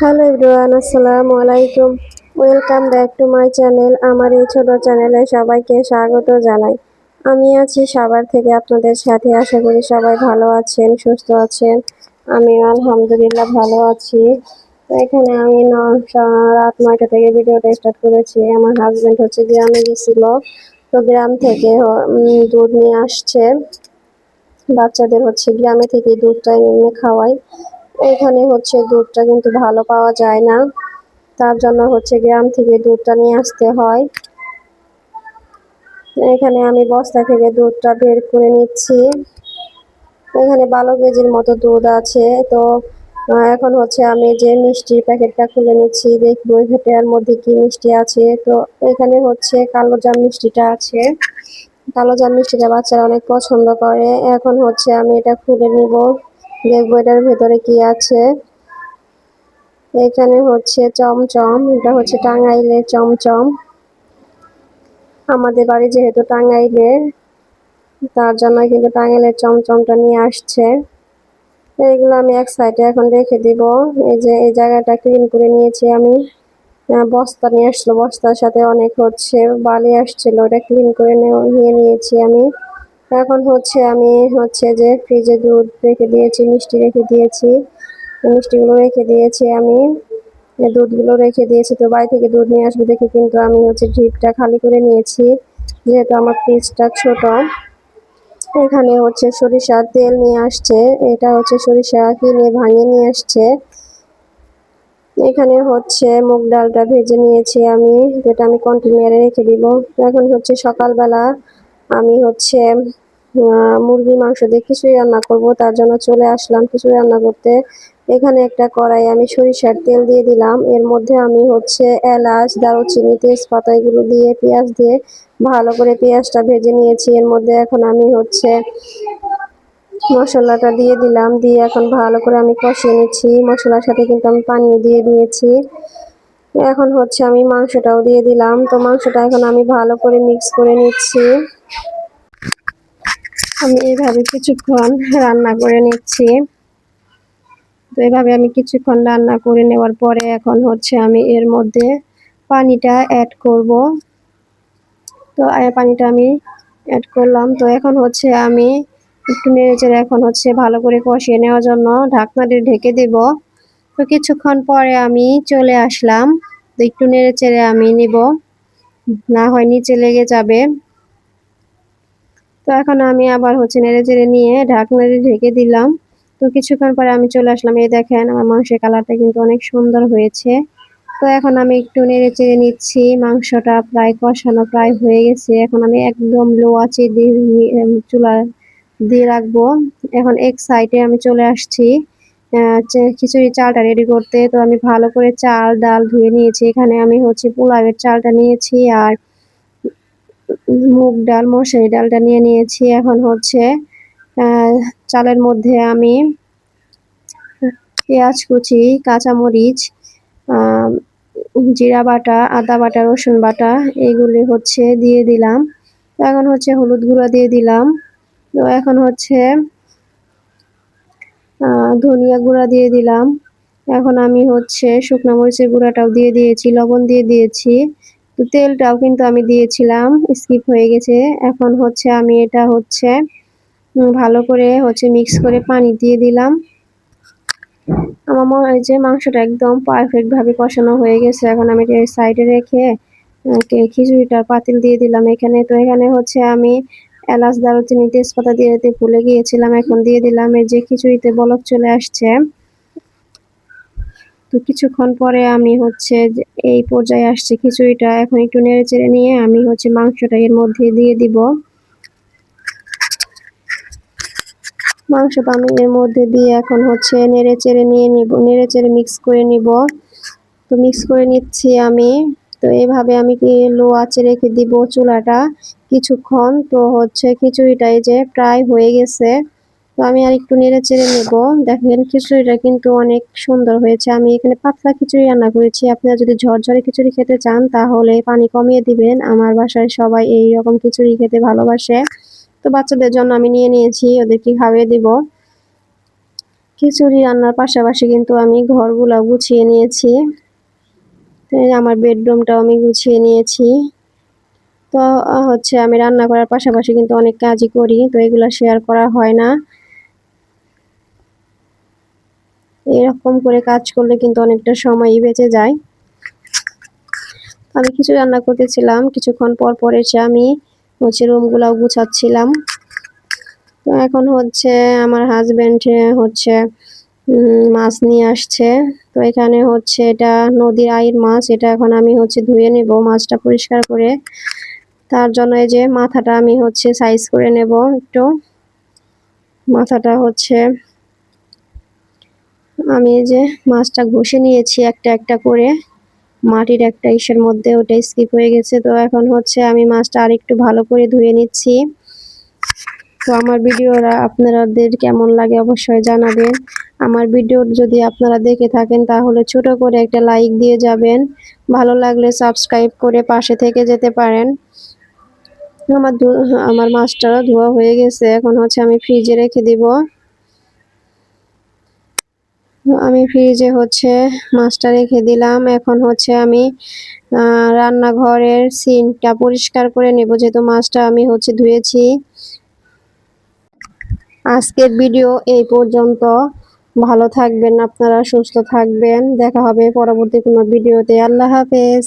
Hello everyone, আসসালামু আলাইকুম। Welcome back to my channel আমার এই ছোট চ্যানেলে সবাইকে স্বাগত জানাই। আমি আছি সবার থেকে আপনাদের সাথে। আশা করি সবাই ভালো আছেন, সুস্থ আছেন। আমি আলহামদুলিল্লাহ ভালো আছি। তো এখানে আমি ন- রাত নয়টা থেকে ভিডিওটা স্টার্ট করেছি। আমার হাজব্যান্ড হচ্ছে গ্রামে গেছিল। তো গ্রাম থেকে দুধ নিয়ে আসছে। বাচ্চাদের হচ্ছে গ্রামে থেকে দুধটা এনে খাওয়াই। এখানে হচ্ছে দুধটা কিন্তু ভালো পাওয়া যায় না। তার জন্য হচ্ছে গ্রাম থেকে দুধটা নিয়ে আসতে হয়। এখানে আমি বস্তা থেকে দুধটা বের করে নিচ্ছি। এখানে বারো কেজির মতো দুধ আছে। তো এখন হচ্ছে আমি যে মিষ্টির প্যাকেটটা খুলে নিচ্ছি, দেখব এটার মধ্যে কি মিষ্টি আছে। তো, এখানে হচ্ছে কালো জাম মিষ্টিটা আছে। কালো জাম মিষ্টিটা বাচ্চারা অনেক পছন্দ করে। এখন হচ্ছে আমি এটা খুলে নিব। দেখব এটার ভেতরে কি আছে। এখানে হচ্ছে চমচম, এটা হচ্ছে টাঙ্গাইলের চমচম। আমাদের বাড়ি যেহেতু টাঙ্গাইলে, তার জন্য কিন্তু টাঙ্গাইলের চমচমটা নিয়ে আসছে। এইগুলো আমি এক সাইডে এখন রেখে দিব। এই যে, এই জায়গাটা ক্লিন করে নিয়েছি আমি। বস্তা নিয়ে আসলো। বস্তার সাথে অনেক হচ্ছে বালি আসছিল, ওটা ক্লিন করে নিয়ে নিয়েছি আমি। এখন হচ্ছে আমি হচ্ছে যে ফ্রিজে দুধ রেখে দিয়েছি, মিষ্টি রেখে দিয়েছি। মিষ্টিগুলো রেখে দিয়েছি আমি। দুধগুলো রেখে দিয়েছি তো বাড়ি থেকে দুধ নিয়ে আসবে দেখে কিন্তু আমি হচ্ছে ড্রিপটা খালি করে নিয়েছি, যেহেতু আমার ফ্রিজটা ছোট। এখানে হচ্ছে সরিষার তেল নিয়ে আসছে, এটা হচ্ছে সরিষা কিনে ভাঙিয়ে নিয়ে আসছে। এখানে হচ্ছে মুগ ডালটা ভেজে নিয়েছি আমি, যেটা আমি কন্টেনারে রেখে দিব। এখন হচ্ছে সকালবেলা আমি হচ্ছে মুরগি মাংস দিয়ে খিচুড়ি রান্না করব, তার জন্য চলে আসলাম খিচুড়ি রান্না করতে। এখানে একটা কড়াই আমি সরিষার তেল দিয়ে দিলাম। এর মধ্যে আমি হচ্ছে এলাচ, দারুচিনি, তেজপাতা, এগুলো দিয়ে, পেঁয়াজ দিয়ে ভালো করে পেঁয়াজটা ভেজে নিয়েছি। এর মধ্যে এখন আমি হচ্ছে মশলাটা দিয়ে দিলাম। দিয়ে এখন ভালো করে আমি কষিয়ে নিচ্ছি। মশলার সাথে কিন্তু আমি পানিও দিয়ে দিয়েছি। এখন হচ্ছে আমি মাংসটাও দিয়ে দিলাম। তো মাংসটা এখন আমি ভালো করে মিক্স করে নিচ্ছি। আমি এইভাবে কিছুক্ষণ রান্না করে নিচ্ছি। তো এভাবে আমি কিছুক্ষণ রান্না করে নেওয়ার পরে এখন হচ্ছে আমি এর মধ্যে পানিটা অ্যাড করব। তো পানিটা আমি অ্যাড করলাম। তো এখন হচ্ছে আমি একটু নেড়েচেড়ে এখন হচ্ছে ভালো করে কষিয়ে নেওয়ার জন্য ঢাকনা দিয়ে ঢেকে দেব। তো কিছুক্ষণ পরে আমি চলে আসলাম। তো একটু নেড়েচেড়ে আমি নিব। না হয় নিচে লেগে যাবে। তো এখন আমি আবার হচ্ছে নেড়ে চেড়ে নিয়ে ঢাকনা দিয়ে ঢেকে দিলাম। তো কিছুক্ষণ পরে আমি চলে আসলাম। এই দেখেন আমার মাংসের কালারটা কিন্তু অনেক সুন্দর হয়েছে। তো এখন আমি একটু নেড়ে চেড়ে নিচ্ছি। মাংসটা প্রায় কষানো প্রায় হয়ে গেছে। এখন আমি একদম লো আছে দিয়ে চুলা দিয়ে রাখব। এখন এক সাইডে আমি চলে আসছি। খিচুড়ি চালটা রেডি করতে। তো আমি ভালো করে চাল, ডাল ধুয়ে নিয়েছি। এখানে আমি হচ্ছে পোলাওয়ের চালটা নিয়েছি। আর মুগ ডাল, মশারি ডালটা নিয়ে নিয়েছি। এখন হচ্ছে চালের মধ্যে আমি পেঁয়াজ কুচি, কাঁচামরিচ জিরা বাটা, আদা বাটা, রসুন বাটা, এগুলি হচ্ছে দিয়ে দিলাম। তো এখন হচ্ছে হলুদ গুঁড়া দিয়ে দিলাম। তো এখন হচ্ছে ধনিয়া গুঁড়া দিয়ে দিলাম। এখন আমি হচ্ছে শুকনো মরিচের গুঁড়াটাও দিয়ে দিয়েছি, লবণ দিয়ে দিয়েছি। তো তেলটাও কিন্তু আমি দিয়েছিলাম, স্কিপ হয়ে গেছে। এখন হচ্ছে আমি এটা হচ্ছে ভালো করে হচ্ছে মিক্স করে পানি দিয়ে দিলাম। আমার মনে হয় যে মাংসটা একদম পারফেক্টভাবে কষানো হয়ে গেছে। এখন আমি এটা সাইডে রেখে খিচুড়িটা পাতিল দিয়ে দিলাম। এখানে তো এখানে হচ্ছে আমি এলাচ, দারুচিনি, তেজপাতা দিয়ে দিতে ভুলে গিয়েছিলাম। এখন দিয়ে দিলাম। এই যে খিচুড়িতে বলক চলে আসছে। তো কিছুক্ষণ পরে আমি হচ্ছে এই পর্যায়ে আসছে খিচুড়িটা। এখন একটু নেড়ে চেড়ে নিয়ে আমি হচ্ছে মাংসটা এর মধ্যে দিয়ে দিব। মাংসটা আমি এর মধ্যে দিয়ে এখন হচ্ছে নেড়ে চেড়ে নিয়ে নিব, নেড়ে চেড়ে মিক্স করে নিব। তো মিক্স করে নিচ্ছি আমি। তো এইভাবে আমি কি লো আঁচে রেখে দিব চুলাটা কিছুক্ষণ? তো হচ্ছে খিচুড়িটা এই যে প্রায় হয়ে গেছে। তো আমি আর একটু নেড়ে চেড়ে নেব। দেখেন, খিচুড়িটা কিন্তু অনেক সুন্দর হয়েছে। আমি এখানে পাতলা খিচুড়ি রান্না করেছি। আপনারা যদি ঝরঝরে খিচুড়ি খেতে চান, তাহলে পানি কমিয়ে দিবেন। আমার বাসায় সবাই এই রকম খিচুড়ি খেতে ভালোবাসে। তো বাচ্চাদের জন্য আমি নিয়ে নিয়েছি, ওদেরকে খাইয়ে দিব। খিচুড়ি রান্নার পাশাপাশি কিন্তু আমি ঘরগুলা গুছিয়ে নিয়েছি। আমার বেডরুমটাও আমি গুছিয়ে নিয়েছি। তো হচ্ছে আমি রান্না করার পাশাপাশি কিন্তু অনেক কাজই করি। তো এগুলা শেয়ার করা হয় না। এরকম করে কাজ করলে কিন্তু অনেকটা সময়ই বেঁচে যায়। আমি কিছু রান্না করতেছিলাম, কিছুক্ষণ পর পর এসে আমি হচ্ছে রুমগুলাও গুছাচ্ছিলাম। তো এখন হচ্ছে আমার হাজবেন্ড হচ্ছে মাছ নিয়ে আসছে। তো এখানে হচ্ছে এটা নদীর আইর মাছ, এটা এখন আমি হচ্ছে ধুয়ে নেব মাছটা পরিষ্কার করে। তার জন্য এই যে মাথাটা আমি হচ্ছে সাইজ করে নেব একটু। মাথাটা হচ্ছে আমি যে মাছটা ঘষে নিয়েছি একটা একটা করে। মাটির একটা ইসের মধ্যে ওটা স্কিপ হয়ে গেছে। তো এখন হচ্ছে আমি মাছটা আরেকটু ভালো করে ধুয়ে নিচ্ছি। তো আমার ভিডিওরা আপনাদের কেমন লাগে অবশ্যই জানাবেন। আমার ভিডিও যদি আপনারা দেখে থাকেন, তাহলে ছোট করে একটা লাইক দিয়ে যাবেন। ভালো লাগলে সাবস্ক্রাইব করে পাশে থেকে যেতে পারেন। আমার আমার মাছটা ধোয়া হয়ে গেছে। এখন হচ্ছে আমি ফ্রিজে রেখে দিব। আমি ফ্রিজে হচ্ছে মাছটা রেখে দিলাম। এখন হচ্ছে আমি রান্নাঘরের সিনটা পরিষ্কার করে নেব। যেহেতু মাছটা আমি হচ্ছে ধুয়েছি। আজকের ভিডিও এই পর্যন্ত। ভালো থাকবেন, আপনারা সুস্থ থাকবেন। দেখা হবে পরবর্তী কোনো ভিডিওতে আল্লাহ হাফেজ।